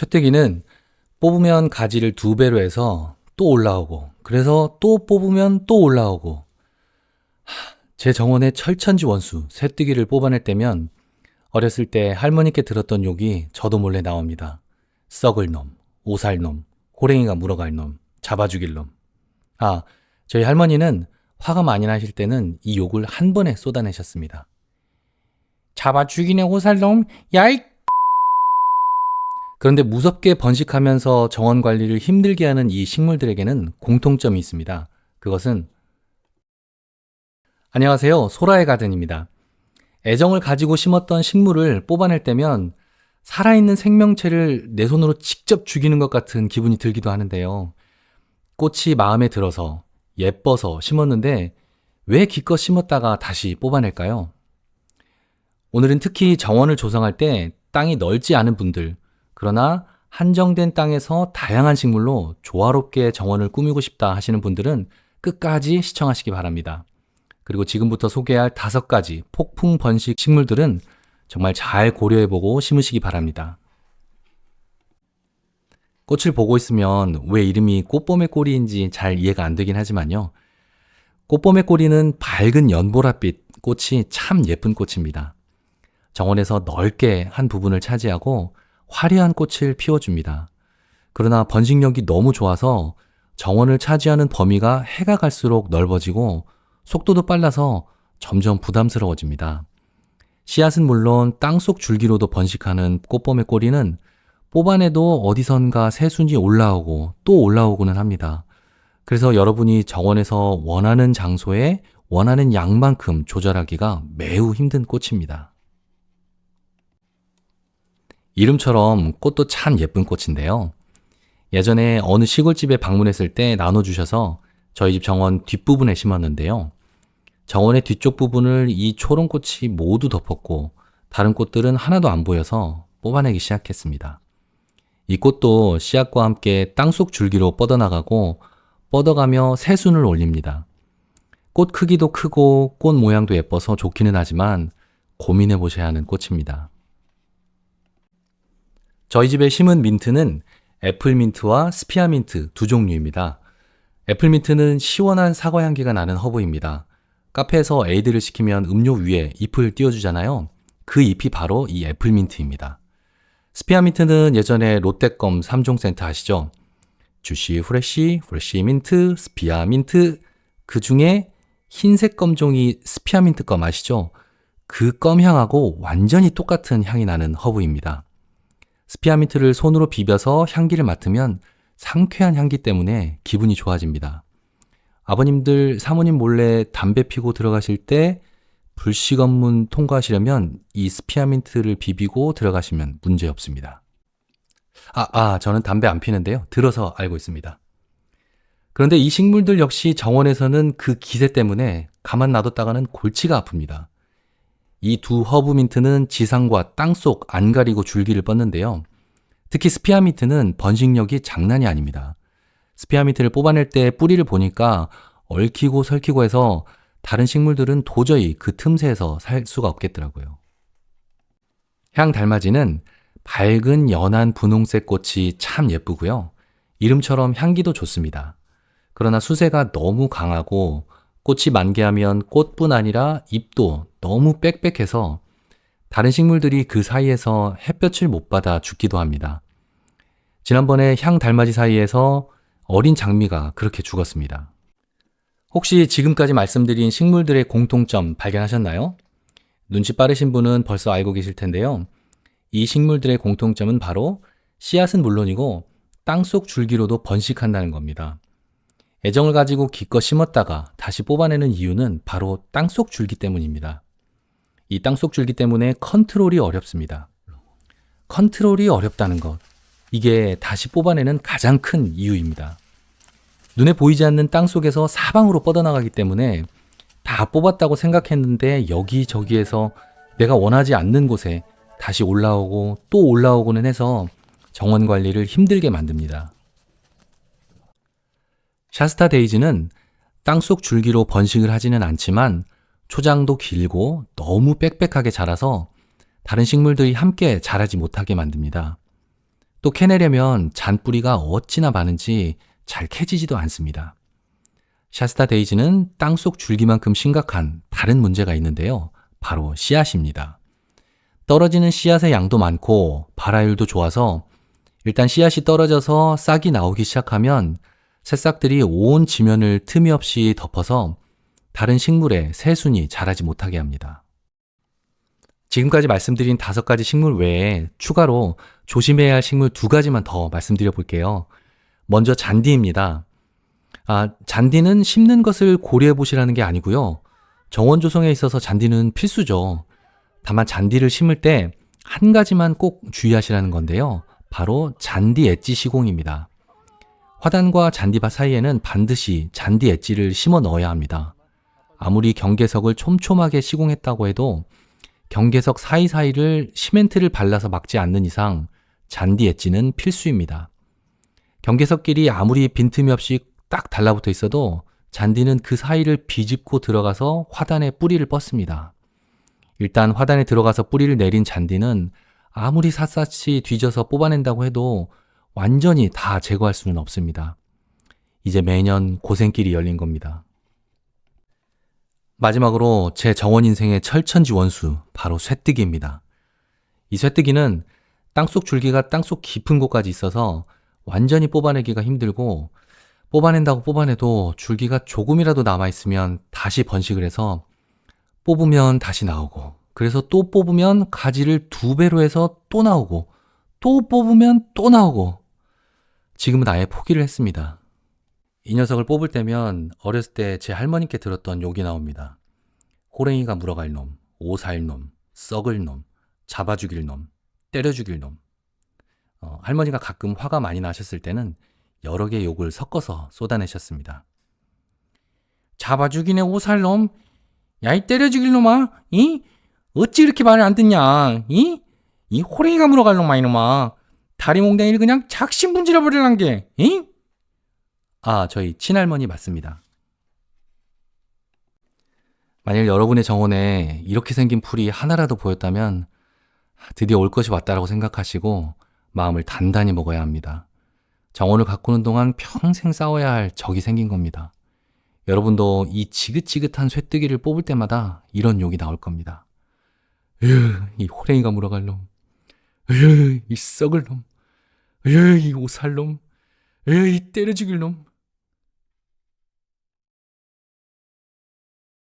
쇠뜨기는 뽑으면 가지를 두 배로 해서 또 올라오고, 그래서 또 뽑으면 또 올라오고. 하, 제 정원의 철천지 원수, 쇠뜨기를 뽑아낼 때면 어렸을 때 할머니께 들었던 욕이 저도 몰래 나옵니다. 썩을 놈, 오살 놈, 호랭이가 물어갈 놈, 잡아 죽일 놈. 아, 저희 할머니는 화가 많이 나실 때는 이 욕을 한 번에 쏟아내셨습니다. 잡아 죽이네 오살 놈, 야이! 그런데 무섭게 번식하면서 정원 관리를 힘들게 하는 이 식물들에게는 공통점이 있습니다. 그것은 안녕하세요. 소라의 가든입니다. 애정을 가지고 심었던 식물을 뽑아낼 때면 살아있는 생명체를 내 손으로 직접 죽이는 것 같은 기분이 들기도 하는데요. 꽃이 마음에 들어서 예뻐서 심었는데 왜 기껏 심었다가 다시 뽑아낼까요? 오늘은 특히 정원을 조성할 때 땅이 넓지 않은 분들, 그러나 한정된 땅에서 다양한 식물로 조화롭게 정원을 꾸미고 싶다 하시는 분들은 끝까지 시청하시기 바랍니다. 그리고 지금부터 소개할 다섯 가지 폭풍 번식 식물들은 정말 잘 고려해보고 심으시기 바랍니다. 꽃을 보고 있으면 왜 이름이 꽃봄의 꼬리인지 잘 이해가 안 되긴 하지만요. 꽃봄의 꼬리는 밝은 연보라빛 꽃이 참 예쁜 꽃입니다. 정원에서 넓게 한 부분을 차지하고 화려한 꽃을 피워줍니다. 그러나 번식력이 너무 좋아서 정원을 차지하는 범위가 해가 갈수록 넓어지고 속도도 빨라서 점점 부담스러워집니다. 씨앗은 물론 땅속 줄기로도 번식하는 꽃봄의 꼬리는 뽑아내도 어디선가 새순이 올라오고 또 올라오고는 합니다. 그래서 여러분이 정원에서 원하는 장소에 원하는 양만큼 조절하기가 매우 힘든 꽃입니다. 이름처럼 꽃도 참 예쁜 꽃인데요. 예전에 어느 시골집에 방문했을 때 나눠주셔서 저희 집 정원 뒷부분에 심었는데요. 정원의 뒤쪽 부분을 이 초롱꽃이 모두 덮었고 다른 꽃들은 하나도 안 보여서 뽑아내기 시작했습니다. 이 꽃도 씨앗과 함께 땅속 줄기로 뻗어나가고 뻗어가며 새순을 올립니다. 꽃 크기도 크고 꽃 모양도 예뻐서 좋기는 하지만 고민해 보셔야 하는 꽃입니다. 저희 집에 심은 민트는 애플민트와 스피아민트 두 종류입니다. 애플민트는 시원한 사과 향기가 나는 허브입니다. 카페에서 에이드를 시키면 음료 위에 잎을 띄워주잖아요. 그 잎이 바로 이 애플민트입니다. 스피아민트는 예전에 롯데껌 3종 센트 아시죠? 주시 후레쉬, 후레쉬 민트, 스피아민트 그 중에 흰색 껌종이 스피아민트 껌 아시죠? 그 껌향하고 완전히 똑같은 향이 나는 허브입니다. 스피아민트를 손으로 비벼서 향기를 맡으면 상쾌한 향기 때문에 기분이 좋아집니다. 아버님들 사모님 몰래 담배 피고 들어가실 때 불시검문 통과하시려면 이 스피아민트를 비비고 들어가시면 문제 없습니다. 아, 아, 저는 담배 안 피는데요. 들어서 알고 있습니다. 그런데 이 식물들 역시 정원에서는 그 기세 때문에 가만 놔뒀다가는 골치가 아픕니다. 이 두 허브 민트는 지상과 땅속 안 가리고 줄기를 뻗는데요. 특히 스피아미트는 번식력이 장난이 아닙니다. 스피아미트를 뽑아낼 때 뿌리를 보니까 얽히고 설키고 해서 다른 식물들은 도저히 그 틈새에서 살 수가 없겠더라고요. 향 달맞이는 밝은 연한 분홍색 꽃이 참 예쁘고요. 이름처럼 향기도 좋습니다. 그러나 수세가 너무 강하고 꽃이 만개하면 꽃뿐 아니라 잎도 너무 빽빽해서 다른 식물들이 그 사이에서 햇볕을 못 받아 죽기도 합니다. 지난번에 향 달맞이 사이에서 어린 장미가 그렇게 죽었습니다. 혹시 지금까지 말씀드린 식물들의 공통점 발견하셨나요? 눈치 빠르신 분은 벌써 알고 계실 텐데요. 이 식물들의 공통점은 바로 씨앗은 물론이고 땅속 줄기로도 번식한다는 겁니다. 애정을 가지고 기껏 심었다가 다시 뽑아내는 이유는 바로 땅속 줄기 때문입니다. 이 땅속 줄기 때문에 컨트롤이 어렵습니다. 컨트롤이 어렵다는 것. 이게 다시 뽑아내는 가장 큰 이유입니다. 눈에 보이지 않는 땅 속에서 사방으로 뻗어나가기 때문에 다 뽑았다고 생각했는데 여기저기에서 내가 원하지 않는 곳에 다시 올라오고 또 올라오고는 해서 정원 관리를 힘들게 만듭니다. 샤스타 데이지는 땅속 줄기로 번식을 하지는 않지만 초장도 길고 너무 빽빽하게 자라서 다른 식물들이 함께 자라지 못하게 만듭니다. 또 캐내려면 잔뿌리가 어찌나 많은지 잘 캐지지도 않습니다. 샤스타 데이지는 땅속 줄기만큼 심각한 다른 문제가 있는데요. 바로 씨앗입니다. 떨어지는 씨앗의 양도 많고 발화율도 좋아서 일단 씨앗이 떨어져서 싹이 나오기 시작하면 새싹들이 온 지면을 틈이 없이 덮어서 다른 식물의 새순이 자라지 못하게 합니다. 지금까지 말씀드린 다섯 가지 식물 외에 추가로 조심해야 할 식물 두 가지만 더 말씀드려 볼게요. 먼저 잔디입니다. 아, 잔디는 심는 것을 고려해 보시라는 게 아니고요. 정원 조성에 있어서 잔디는 필수죠. 다만 잔디를 심을 때 한 가지만 꼭 주의하시라는 건데요. 바로 잔디 엣지 시공입니다. 화단과 잔디밭 사이에는 반드시 잔디 엣지를 심어 넣어야 합니다. 아무리 경계석을 촘촘하게 시공했다고 해도 경계석 사이사이를 시멘트를 발라서 막지 않는 이상 잔디 엣지는 필수입니다. 경계석끼리 아무리 빈틈이 없이 딱 달라붙어 있어도 잔디는 그 사이를 비집고 들어가서 화단에 뿌리를 뻗습니다. 일단 화단에 들어가서 뿌리를 내린 잔디는 아무리 샅샅이 뒤져서 뽑아낸다고 해도 완전히 다 제거할 수는 없습니다. 이제 매년 고생길이 열린 겁니다. 마지막으로 제 정원 인생의 철천지 원수, 바로 쇠뜨기입니다. 이 쇠뜨기는 땅속 줄기가 땅속 깊은 곳까지 있어서 완전히 뽑아내기가 힘들고 뽑아낸다고 뽑아내도 줄기가 조금이라도 남아있으면 다시 번식을 해서 뽑으면 다시 나오고 그래서 또 뽑으면 가지를 두 배로 해서 또 나오고 또 뽑으면 또 나오고 지금은 아예 포기를 했습니다. 이 녀석을 뽑을 때면 어렸을 때 제 할머니께 들었던 욕이 나옵니다. 호랭이가 물어갈 놈, 오살 놈, 썩을 놈, 잡아 죽일 놈, 때려 죽일 놈. 어, 할머니가 가끔 화가 많이 나셨을 때는 여러 개의 욕을 섞어서 쏟아내셨습니다. 잡아 죽이네 오살 놈, 야이 때려 죽일 놈아, 이 어찌 이렇게 말을 안 듣냐, 이? 이 호랭이가 물어갈 놈아 이놈아, 다리 몽댕이를 그냥 작심분질러 버리란 게, 이? 아, 저희 친할머니 맞습니다. 만일 여러분의 정원에 이렇게 생긴 풀이 하나라도 보였다면 드디어 올 것이 왔다라고 생각하시고 마음을 단단히 먹어야 합니다. 정원을 가꾸는 동안 평생 싸워야 할 적이 생긴 겁니다. 여러분도 이 지긋지긋한 쇠뜨기를 뽑을 때마다 이런 욕이 나올 겁니다. 으, 이 호랭이가 물어갈 놈. 으, 이 썩을 놈. 으, 이 오살 놈. 으, 이 때려 죽일 놈.